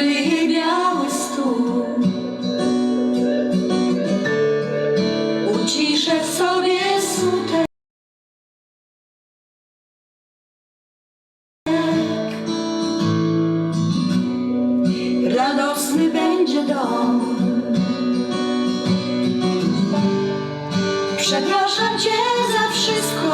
Круги biały stół. Uciszę w sobie smutek Radosny będzie dom. Przepraszam Cię za wszystko.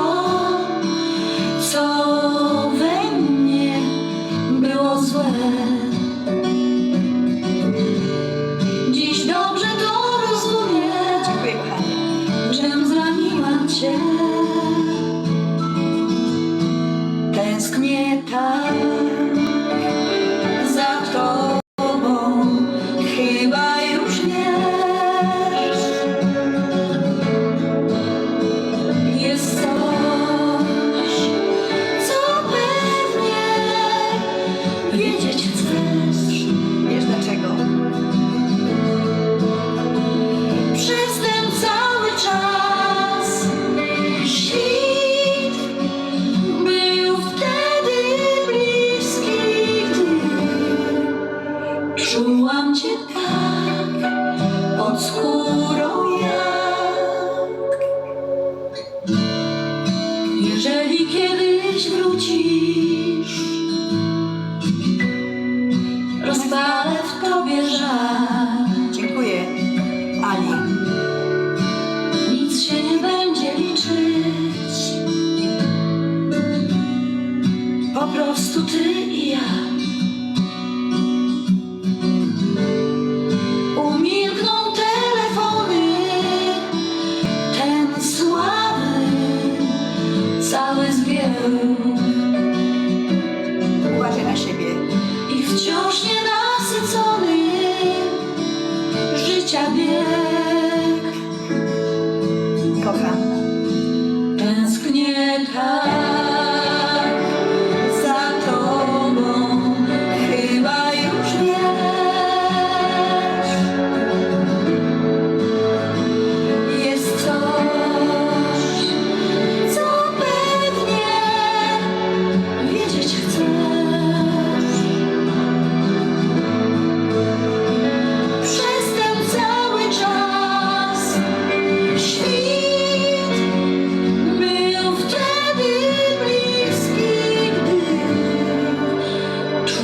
Rozpalę w tobie żal. Dziękuję, Ani. Nic się nie będzie liczyć. Po prostu ty i ja.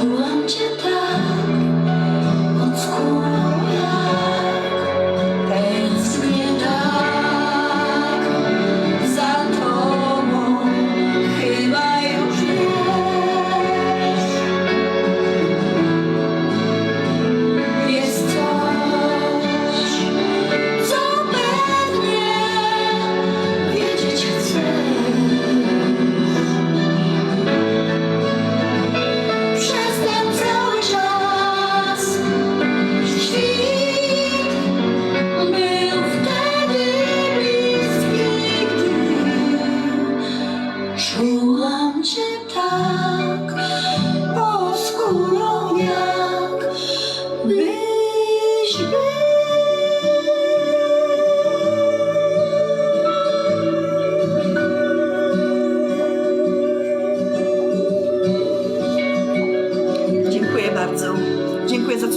Czułam cię tak.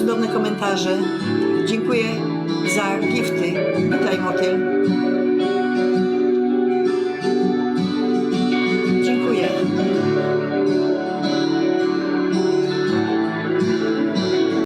cudowne komentarze. Dziękuję za gifty. Witaj motyl.